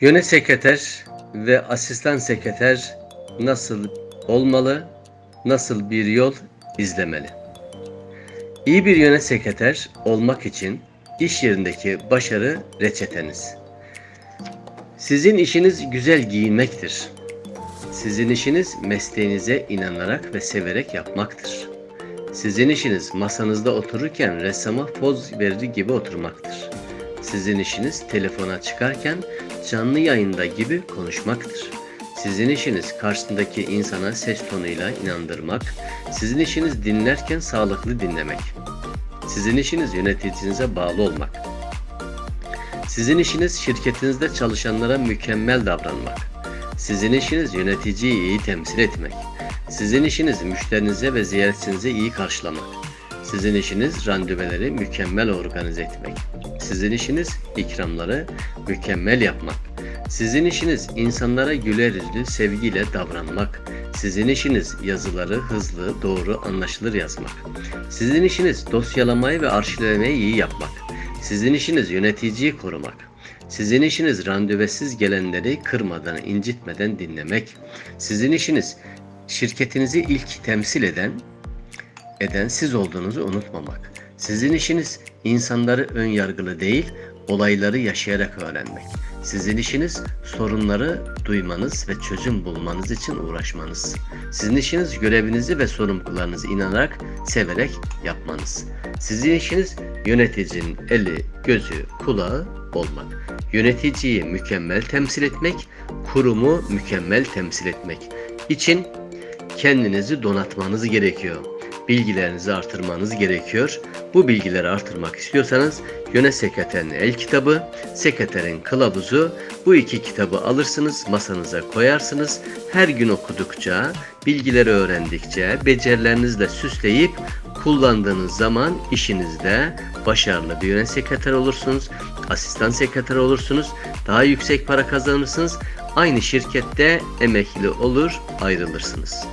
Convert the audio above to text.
Yönet sekreter ve asistan sekreter nasıl olmalı, nasıl bir yol izlemeli? İyi bir yönet sekreter olmak için iş yerindeki başarı reçeteniz. Sizin işiniz güzel giyinmektir. Sizin işiniz mesleğinize inanarak ve severek yapmaktır. Sizin işiniz masanızda otururken ressama poz verir gibi oturmaktır. Sizin işiniz telefona çıkarken canlı yayında gibi konuşmaktır. Sizin işiniz karşısındaki insana ses tonuyla inandırmak. Sizin işiniz dinlerken sağlıklı dinlemek. Sizin işiniz yöneticinize bağlı olmak. Sizin işiniz şirketinizde çalışanlara mükemmel davranmak. Sizin işiniz yöneticiyi iyi temsil etmek. Sizin işiniz müşterinize ve ziyaretçinize iyi karşılamak. Sizin işiniz randevuları mükemmel organize etmek. Sizin işiniz ikramları mükemmel yapmak. Sizin işiniz insanlara güler yüzlü sevgiyle davranmak. Sizin işiniz yazıları hızlı, doğru, anlaşılır yazmak. Sizin işiniz dosyalamayı ve arşivlemeyi iyi yapmak. Sizin işiniz yöneticiyi korumak. Sizin işiniz randevesiz gelenleri kırmadan, incitmeden dinlemek. Sizin işiniz şirketinizi ilk temsil eden, eden siz olduğunuzu unutmamak. Sizin işiniz insanları ön yargılı değil, olayları yaşayarak öğrenmek. Sizin işiniz sorunları duymanız ve çözüm bulmanız için uğraşmanız. Sizin işiniz görevinizi ve sorumluluklarınızı inanarak, severek yapmanız. Sizin işiniz yöneticinin eli, gözü, kulağı olmak. Yöneticiyi mükemmel temsil etmek, kurumu mükemmel temsil etmek için kendinizi donatmanız gerekiyor. Bilgilerinizi artırmanız gerekiyor. Bu bilgileri artırmak istiyorsanız Yönet Sekreterin El Kitabı, Sekreterin Kılavuzu bu iki kitabı alırsınız, masanıza koyarsınız. Her gün okudukça, bilgileri öğrendikçe, becerilerinizle süsleyip kullandığınız zaman işinizde başarılı bir yönet sekreter olursunuz, asistan sekreter olursunuz, daha yüksek para kazanırsınız, aynı şirkette emekli olur, ayrılırsınız.